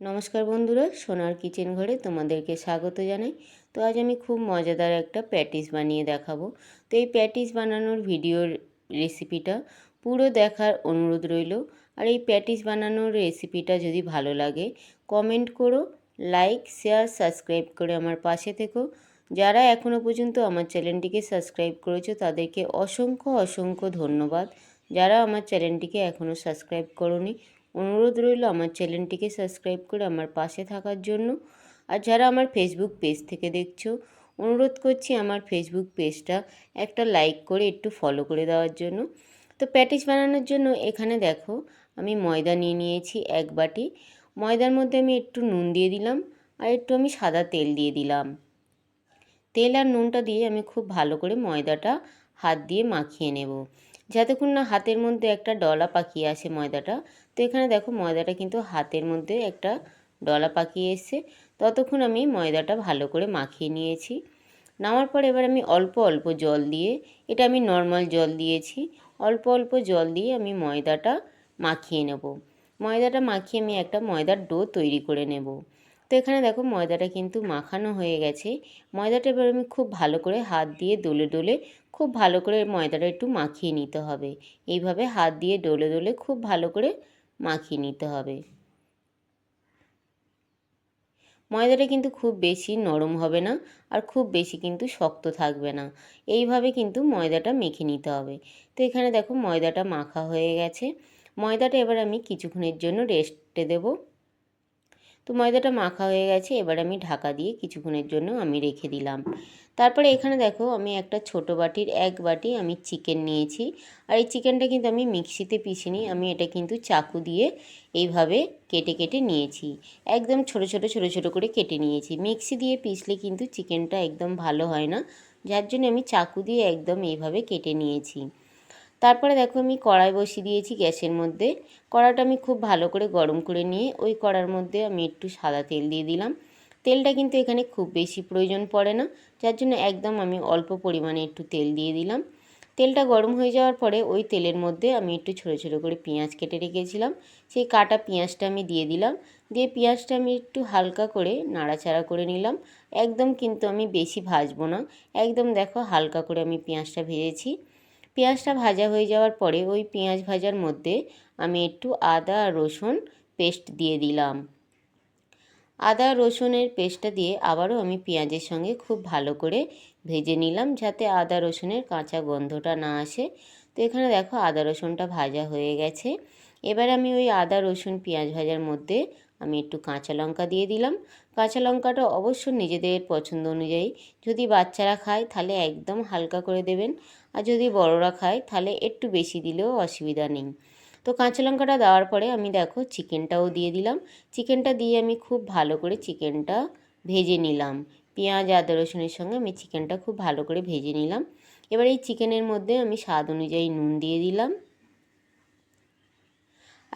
নমস্কার বন্ধুরা, সোনার কিচেন ঘরে তোমাদেরকে স্বাগত জানাই। তো আজ আমি খুব মজাদার একটা প্যাটিস বানিয়ে দেখাবো। তো এই প্যাটিস বানানোর ভিডিওর রেসিপিটা পুরো দেখার অনুরোধ রইল। আর এই প্যাটিস বানানোর রেসিপিটা যদি ভালো লাগে, কমেন্ট করো, লাইক, শেয়ার, সাবস্ক্রাইব করে আমার পাশে থেকো। যারা এখনও পর্যন্ত আমার চ্যানেলটিকে সাবস্ক্রাইব করেছ, তাদেরকে অসংখ্য অসংখ্য ধন্যবাদ। যারা আমার চ্যানেলটিকে এখনও সাবস্ক্রাইব করনি অনুরোধ রইল আমার চ্যানেলটিকে সাবস্ক্রাইব করে আমার পাশে থাকার জন্য। আর যারা আমার ফেসবুক পেজ থেকে দেখছ, অনুরোধ করছি আমার ফেসবুক পেজটা একটা লাইক করে একটু ফলো করে দেওয়ার জন্য। তো প্যাটিস বানানোর জন্য এখানে দেখো, আমি ময়দা নিয়ে নিয়েছি এক বাটি। ময়দার মধ্যে আমি একটু নুন দিয়ে দিলাম আর একটু আমি সাদা তেল দিয়ে দিলাম। তেল আর নুনটা দিয়ে আমি খুব ভালো করে ময়দাটা হাত দিয়ে মাখিয়ে নেব। যতক্ষণ না হাতের মধ্যে একটা ডলা পাকিয়ে আসে ময়দাটা তো এখানে দেখো ময়দাটা কিন্তু হাতের মধ্যে একটা ডলা পাকিয়ে এসছে। ততক্ষণ আমি ময়দাটা ভালো করে মাখিয়ে নিয়েছি। নামার পর এবার আমি অল্প অল্প জল দিয়ে, এটা আমি নর্মাল জল দিয়েছি, অল্প অল্প জল দিয়ে আমি ময়দাটা মাখিয়ে নেব। ময়দাটা মাখিয়ে আমি একটা ময়দার ডো তৈরি করে নেব। তো এখানে দেখো ময়দাটা কিন্তু মাখানো হয়ে গেছে। ময়দাটা এবার আমি খুব ভালো করে হাত দিয়ে দোলে দোলে খুব ভালো করে ময়দাটা একটু মাখিয়ে নিতে হবে। এইভাবে হাত দিয়ে ডলে ডলে খুব ভালো করে মাখিয়ে নিতে হবে। ময়দাটা কিন্তু খুব বেশি নরম হবে না আর খুব বেশি কিন্তু শক্ত থাকবে না। এইভাবে কিন্তু ময়দাটা মেখে নিতে হবে। তো এখানে দেখো ময়দাটা মাখা হয়ে গেছে। ময়দাটা এবার আমি কিছুক্ষণের জন্য রেস্টে দেবো। তো ময়দাটা মাখা হয়ে গেছে, এবার আমি ঢাকা দিয়ে কিছুক্ষণের জন্য আমি রেখে দিলাম। তারপরে এখানে দেখো, আমি একটা ছোট বাটির, এক বাটি আমি চিকেন নিয়েছি। আর এই চিকেনটা কিন্তু আমি মিক্সিতে পিসিনি আমি এটা কিন্তু চাকু দিয়ে এইভাবে কেটে কেটে নিয়েছি। একদম ছোট ছোট ছোট ছোট করে কেটে নিয়েছি। মিক্সি দিয়ে পিসলে কিন্তু চিকেনটা একদম ভালো হয় না, যার জন্য আমি চাকু দিয়ে একদম এইভাবে কেটে নিয়েছি। তারপরে দেখো আমি কড়াই বসিয়ে দিয়েছি গ্যাসের মধ্যে। কড়াটা আমি খুব ভালো করে গরম করে নিয়ে ওই কড়ার মধ্যে আমি একটু সাদা তেল দিয়ে দিলাম। তেলটা কিন্তু এখানে খুব বেশি প্রয়োজন পড়ে না, যার জন্য একদম আমি অল্প পরিমাণে একটু তেল দিয়ে দিলাম। তেলটা গরম হয়ে যাওয়ার পরে ওই তেলের মধ্যে আমি একটু ছোটো ছোটো করে পেঁয়াজ কেটে রেখেছিলাম। সেই কাটা পেঁয়াজটা আমি দিয়ে দিলাম। দিয়ে পেঁয়াজটা আমি একটু হালকা করে নাড়াচাড়া করে নিলাম। একদম কিন্তু আমি বেশি ভাজবো না। একদম দেখো হালকা করে আমি পেঁয়াজটা ভেজেছি। পেঁয়াজটা ভাজা হয়ে যাওয়ার পরে ওই পেঁয়াজ ভাজার মধ্যে আমি একটু আদা আর রসুন পেস্ট দিয়ে দিলাম। আদা রসুনের পেস্টটা দিয়ে আবারও আমি পেঁয়াজের সঙ্গে খুব ভালো করে ভেজে নিলাম যাতে আদা রসুনের কাঁচা গন্ধটা না আসে। তো এখানে দেখো আদা রসুনটা ভাজা হয়ে গেছে। এবার আমি ওই আদা রসুন পেঁয়াজ ভাজার মধ্যে আমি একটু কাঁচা লঙ্কা দিয়ে দিলাম। কাঁচা লঙ্কাটা অবশ্য নিজেদের পছন্দ অনুযায়ী যদি বাচ্চারা খায় তাহলে একদম হালকা করে দেবেন। আর যদি বড়রা খায় তাহলে একটু বেশি দিলেও অসুবিধা নেই। তো কাঁচা লঙ্কাটা দেওয়ার পরে আমি দেখো চিকেনটাও দিয়ে দিলাম। চিকেনটা দিয়ে আমি খুব ভালো করে চিকেনটা ভেজে নিলাম। পেঁয়াজ, আদা, রসুনের সঙ্গে আমি চিকেনটা খুব ভালো করে ভেজে নিলাম। এবার এই চিকেনের মধ্যে আমি স্বাদ অনুযায়ী নুন দিয়ে দিলাম।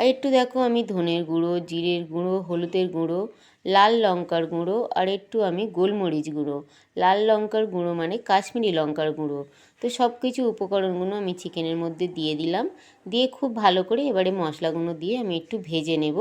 আর একটু দেখো আমি ধনের গুঁড়ো, জিরের গুঁড়ো, হলুদের গুঁড়ো, লাল লঙ্কার গুঁড়ো, আর একটু আমি গোলমরিচ গুঁড়ো। লাল লঙ্কার গুঁড়ো মানে কাশ্মীরি লঙ্কার গুঁড়ো। তো সব কিছু উপকরণগুলো আমি চিকেনের মধ্যে দিয়ে দিলাম। দিয়ে খুব ভালো করে এবারে মশলাগুলো দিয়ে আমি একটু ভেজে নেব,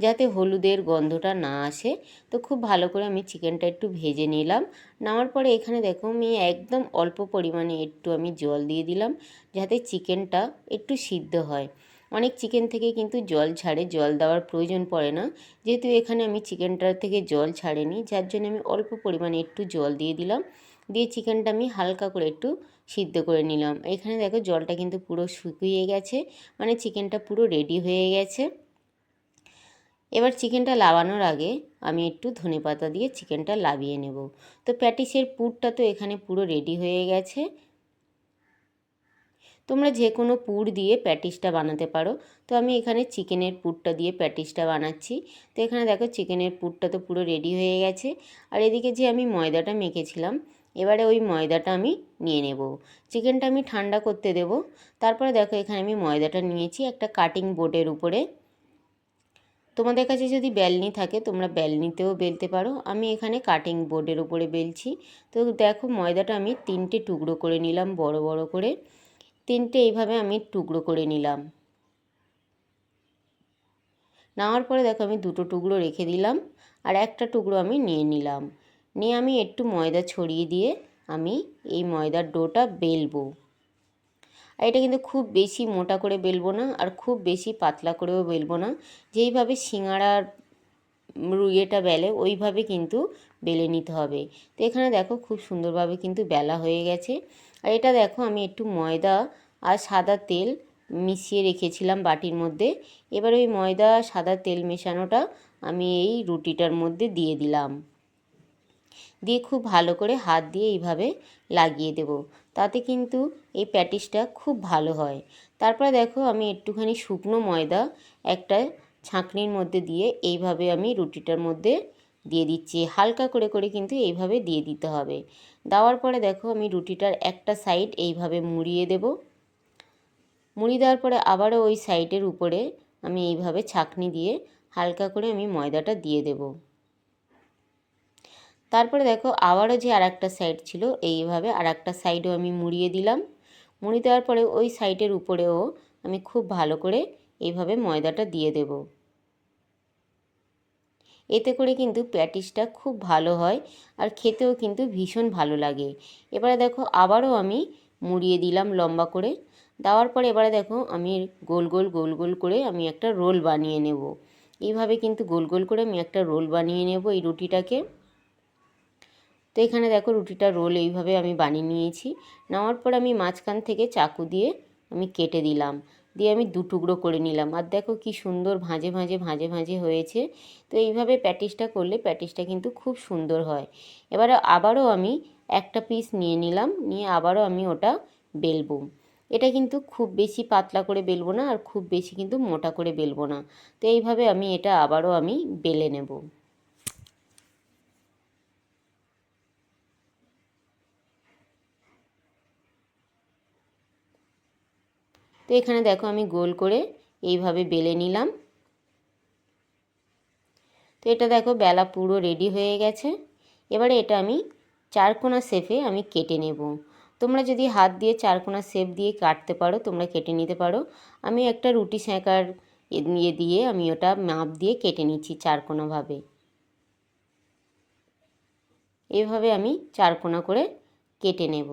যাতে হলুদের গন্ধটা না আসে। তো খুব ভালো করে আমি চিকেনটা একটু ভেজে নিলাম। নেওয়ার পরে এখানে দেখো আমি একদম অল্প পরিমাণে একটু আমি জল দিয়ে দিলাম, যাতে চিকেনটা একটু সিদ্ধ হয়। অনেক চিকেন থেকে কিন্তু জল ছাড়ে, জল দেওয়ার প্রয়োজন পড়ে না। যেহেতু এখানে আমি চিকেনটার থেকে জল ছাড়েনি, যার জন্য আমি অল্প পরিমাণে একটু জল দিয়ে দিলাম। দিয়ে চিকেনটা আমি হালকা করে একটু সিদ্ধ করে নিলাম। এখানে দেখো জলটা কিন্তু পুরো শুকিয়ে গেছে মানে চিকেনটা পুরো রেডি হয়ে গেছে। এবার চিকেনটা লাবানোর আগে আমি একটু ধনে পাতা দিয়ে চিকেনটা লাবিয়ে নেব। তো প্যাটিসের পুরটা তো এখানে পুরো রেডি হয়ে গেছে। তোমরা যে কোনো পুর দিয়ে প্যাটিসটা বানাতে পারো। তো আমি এখানে চিকেনের পুরটা দিয়ে প্যাটিসটা বানাচ্ছি। তো এখানে দেখো চিকেনের পুরটা তো পুরো রেডি হয়ে গেছে। আর এদিকে যে আমি ময়দাটা মেখেছিলাম, এবারে ওই ময়দাটা আমি নিয়ে নেব। চিকেনটা আমি ঠান্ডা করতে দেব। তারপরে দেখো এখানে আমি ময়দাটা নিয়েছি একটা কাটিং বোর্ডের উপরে। তোমাদের কাছে যদি বেলনি থাকে, তোমরা বেলনিতেও বেলতে পারো। আমি এখানে কাটিং বোর্ডের উপরে বেলছি। তো দেখো ময়দাটা আমি তিনটে টুকরো করে নিলাম, বড় বড় করে। তিনটে এইভাবে আমি টুকরো করে নিলাম। নেওয়ার পরে দেখো আমি দুটো টুকরো রেখে দিলাম আর একটা টুকরো আমি নিয়ে নিলাম। নিয়ে আমি একটু ময়দা ছড়িয়ে দিয়ে আমি এই ময়দার ডোটা বেলবো। আর এটা কিন্তু খুব বেশি মোটা করে বেলবো না আর খুব বেশি পাতলা করেও বেলবো না। যেইভাবে সিঙাড়ার ইয়েটা বেলে, ওইভাবে কিন্তু বেলে নিতে হবে। তো এখানে দেখো খুব সুন্দরভাবে কিন্তু বেলা হয়ে গেছে। আর এটা দেখো আমি একটু ময়দা আর সাদা তেল মিশিয়ে রেখেছিলাম বাটির মধ্যে। এবার ওই ময়দা সাদা তেল মেশানোটা আমি এই রুটিটার মধ্যে দিয়ে দিলাম। দিয়ে খুব ভালো করে হাত দিয়ে এইভাবে লাগিয়ে দেব। তাতে কিন্তু এই প্যাটিসটা খুব ভালো হয়। তারপরে দেখো আমি একটুখানি শুকনো ময়দা একটা ছাঁকনির মধ্যে দিয়ে এইভাবে আমি রুটিটার মধ্যে দিয়ে দিচ্ছি। হালকা করে করে কিন্তু এইভাবে দিয়ে দিতে হবে। দেওয়ার পরে দেখো আমি রুটিটার একটা সাইড এইভাবে মুড়িয়ে দেব। মুড়ি দেওয়ার পরে আবারও ওই সাইডের উপরে আমি এইভাবে ছাঁকনি দিয়ে হালকা করে আমি ময়দাটা দিয়ে দেব। তারপরে দেখো আবারও যে আর একটা সাইড ছিল, এইভাবে আর একটা সাইডও আমি মুড়িয়ে দিলাম। মুড়ি দেওয়ার পরে ওই সাইডের উপরেও আমি খুব ভালো করে এইভাবে ময়দাটা দিয়ে দেব। এতে করে কিন্তু প্যাটিসটা খুব ভালো হয় আর খেতেও কিন্তু ভীষণ ভালো লাগে। এবারে দেখো আবারও আমি মুড়িয়ে দিলাম লম্বা করে। দেওয়ার পরে এবারে দেখো আমি গোল গোল গোল গোল করে আমি একটা রোল বানিয়ে নেব। এইভাবে কিন্তু গোল গোল করে আমি একটা রোল বানিয়ে নেব এই রুটিটাকে। তো এখানে দেখো রুটিটা রোল এইভাবে আমি বানিয়ে নিয়েছি। নেওয়ার পর আমি মাঝখান থেকে চাকু দিয়ে আমি কেটে দিলাম। দিয়ে আমি দু টুকরো করে নিলাম। আর দেখো কি সুন্দর ভাঁজে ভাঁজে ভাঁজে ভাঁজে হয়েছে। তো এইভাবে প্যাটিসটা করলে প্যাটিসটা কিন্তু খুব সুন্দর হয়। এবারে আবারও আমি একটা পিস নিয়ে নিলাম। নিয়ে আবারও আমি ওটা বেলবো। এটা কিন্তু খুব বেশি পাতলা করে বেলবো না, আর খুব বেশি কিন্তু মোটা করে বেলবো না। তো এইভাবে আমি এটা আবারও আমি বেলে নেব। তো এখানে দেখো আমি গোল করে এইভাবে বেলে নিলাম। তো এটা দেখো বেলা পুরো রেডি হয়ে গেছে। এবারে এটা আমি চারকোনা শেফে আমি কেটে নেব। তোমরা যদি হাত দিয়ে চারকোনা শেপ দিয়ে কাটতে পারো, তোমরা কেটে নিতে পারো। আমি একটা রুটি সেঁকার ইয়ে দিয়ে আমি ওটা মাপ দিয়ে কেটে নিচ্ছি চারকোনাভাবে। এভাবে আমি চারকোনা করে কেটে নেব।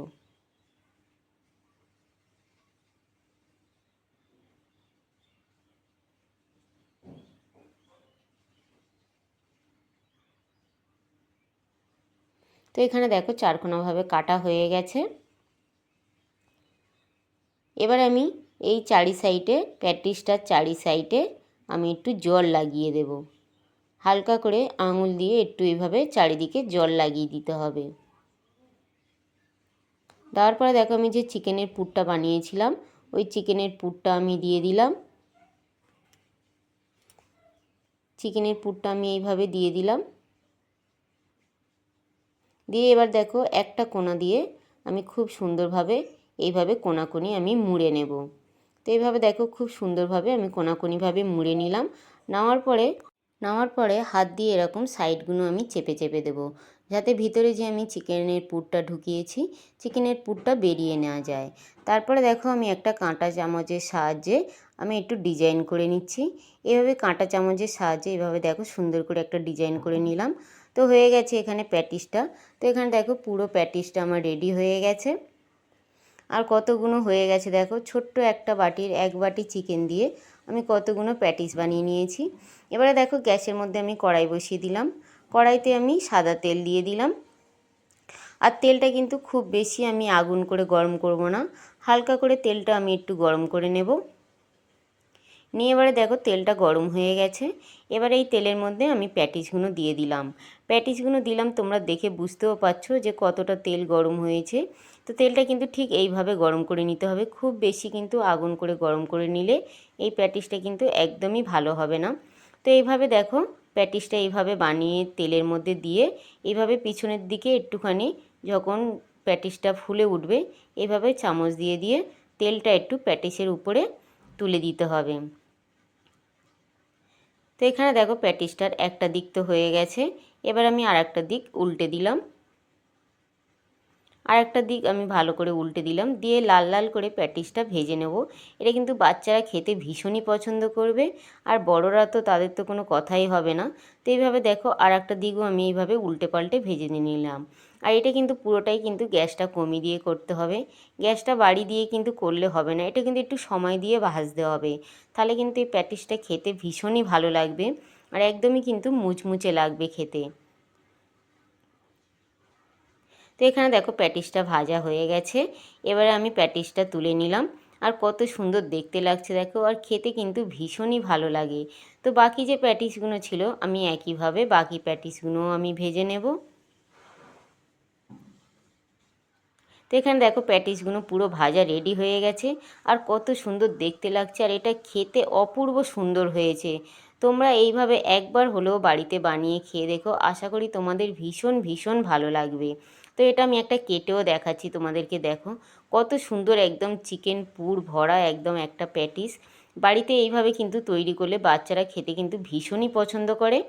তো এখানে দেখো চারকোনাভাবে কাটা হয়ে গেছে। এবার আমি এই চারি সাইডে প্যাটিসটার চারি সাইডে আমি একটু জল লাগিয়ে দেব। হালকা করে আঙুল দিয়ে একটু এইভাবে চারিদিকে জল লাগিয়ে দিতে হবে। দেওয়ার পরে দেখো আমি যে চিকেনের পুরটা বানিয়েছিলাম, ওই চিকেনের পুরটা আমি দিয়ে দিলাম। চিকেনের পুরটা আমি এইভাবে দিয়ে দিলাম। দিয়ে এবার দেখো একটা কোনা দিয়ে আমি খুব সুন্দরভাবে এইভাবে কোনাকুনি আমি মুড়ে নেব। তো এইভাবে দেখো খুব সুন্দরভাবে আমি কোনাকুনিভাবে মুড়ে নিলাম। নেওয়ার পরে নেওয়ার পরে হাত দিয়ে এরকম সাইডগুলো আমি চেপে চেপে দেবো। যাতে ভিতরে যে আমি চিকেনের পুরটা ঢুকিয়েছি, চিকেনের পুরটা বেরিয়ে নেওয়া যায়। তারপরে দেখো আমি একটা কাঁটা চামচের সাহায্যে আমি একটু ডিজাইন করে নিচ্ছি। এভাবে কাঁটা চামচের সাহায্যে এভাবে দেখো সুন্দর করে একটা ডিজাইন করে নিলাম। তো হয়ে গেছে এখানে প্যাটিসটা। তো এখানে দেখো পুরো প্যাটিসটা আমার রেডি হয়ে গেছে। আর কতগুলো হয়ে গেছে দেখো, ছোট্ট একটা বাটির, এক বাটি চিকেন দিয়ে আমি কতগুলো প্যাটিস বানিয়ে নিয়েছি। এবারে দেখো গ্যাসের মধ্যে আমি কড়াই বসিয়ে দিলাম। কড়াইতে আমি সাদা তেল দিয়ে দিলাম। আর তেলটা কিন্তু খুব বেশি আমি আগুন করে গরম করব না, হালকা করে তেলটা আমি একটু গরম করে নেব। নিয়ে এবারে দেখো তেলটা গরম হয়ে গেছে। এবার এই তেলের মধ্যে আমি প্যাটিসগুলো দিয়ে দিলাম। প্যাটিসগুলো দিলাম, তোমরা দেখে বুঝতেও পারছ যে কতটা তেল গরম হয়েছে। তো তেলটা কিন্তু ঠিক এইভাবে গরম করে নিতে হবে। খুব বেশি কিন্তু আগুন করে গরম করে নিলে এই প্যাটিসটা কিন্তু একদমই ভালো হবে না। তো এইভাবে দেখো প্যাটিসটা এইভাবে বানিয়ে তেলের মধ্যে দিয়ে এইভাবে পিছনের দিকে একটুখানি যখন প্যাটিসটা ফুলে উঠবে এভাবে চামচ দিয়ে দিয়ে তেলটা একটু প্যাটিসের উপরে তুলে দিতে হবে। তো এখানে দেখো প্যাটিসটার একটা দিক তো হয়ে গেছে। এবার আমি আর একটা দিক উল্টে দিলাম। আর একটা দিক আমি ভালো করে উল্টে দিলাম, দিয়ে লাল লাল করে প্যাটিসটা ভেজে নেব। এটা কিন্তু বাচ্চারা খেতে ভীষণই পছন্দ করবে, আর বড়রা তো তাদের তো কোনো কথাই হবে না। তো এইভাবে দেখো আর একটা দিকও আমি এইভাবে উল্টে পাল্টে ভেজে নিয়ে নিলাম। আর এটা কিন্তু পুরোটাই কিন্তু গ্যাসটা কমিয়ে দিয়ে করতে হবে। গ্যাসটা বাড়ি দিয়ে কিন্তু করলে হবে না, এটা কিন্তু একটু সময় দিয়ে ভাজতে হবে। তাহলে কিন্তু এই প্যাটিসটা খেতে ভীষণই ভালো লাগবে, আর একদমই কিন্তু মুচমুচে লাগবে খেতে। তো এখানে দেখো প্যাটিসটা ভাজা হয়ে গেছে। এবারে আমি প্যাটিসটা তুলে নিলাম। আর কত সুন্দর দেখতে লাগছে দেখো। আর খেতে কিন্তু ভীষণই ভালো লাগে। তো বাকি যে প্যাটিসগুলো ছিল, আমি একইভাবে বাকি প্যাটিসগুলোও আমি ভেজে নেব। তো এখানে দেখো প্যাটিসগুলো পুরো ভাজা রেডি হয়ে গেছে। আর কত সুন্দর দেখতে লাগছে। আর এটা খেতে অপূর্ব সুন্দর হয়েছে। তোমরা এইভাবে একবার হলেও বাড়িতে বানিয়ে খেয়ে দেখো। আশা করি তোমাদের ভীষণ ভীষণ ভালো লাগবে। তো এটা আমি একটা কেটেও দেখাচ্ছি তোমাদেরকে, দেখো। কত সুন্দর একদম চিকেন পুর ভরা একদম একটা প্যাটিস। বাড়িতে এইভাবে কিন্তু তৈরি করলে বাচ্চারা খেতে কিন্তু ভীষণই পছন্দ করে।